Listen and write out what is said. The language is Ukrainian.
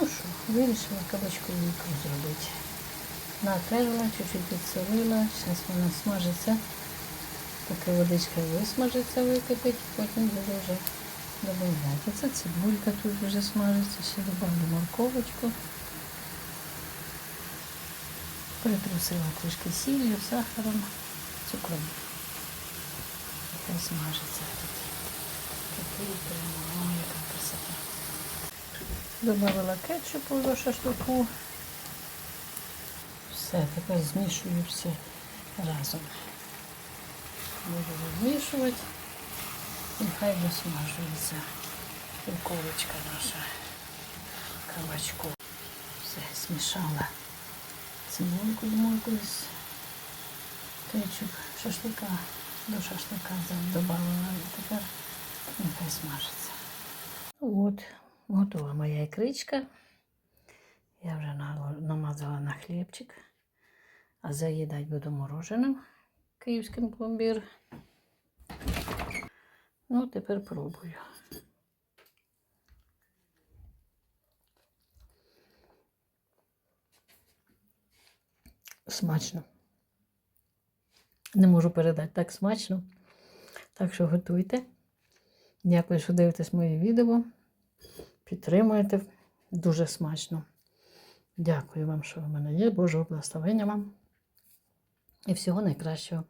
Ну що, вирішила кабачкову ікру зробити. Натерла, чуть-чуть підсолила, зараз вона смажиться. Поки водичка висмажиться, википить, потім буду вже додавати. Це цибулька тут вже смажиться, ще добавлю морковочку. Притрусила трішки сіллю, сахаром, цукром. Смажиться тут. Такий прямо, яка. Добавила кетчупу до шашлику. Все, тепер змішую все разом. Буду розмішувати. І хай досмажується упаковочка наша кабачку. Все, смішала цибульку морку з кетчуп шашлика до шашлика додавала. І тепер нехай смажиться. От, готова моя ікричка. Я вже намазала на хлібчик, а заїдати буду мороженим київським пломбір. Ну, тепер пробую. Смачно. Не можу передати так смачно. Так що готуйте. Дякую, що дивитесь мої відео. Підтримуєте. Дуже смачно. Дякую вам, що ви мене є. Божого благословення вам. І всього найкращого.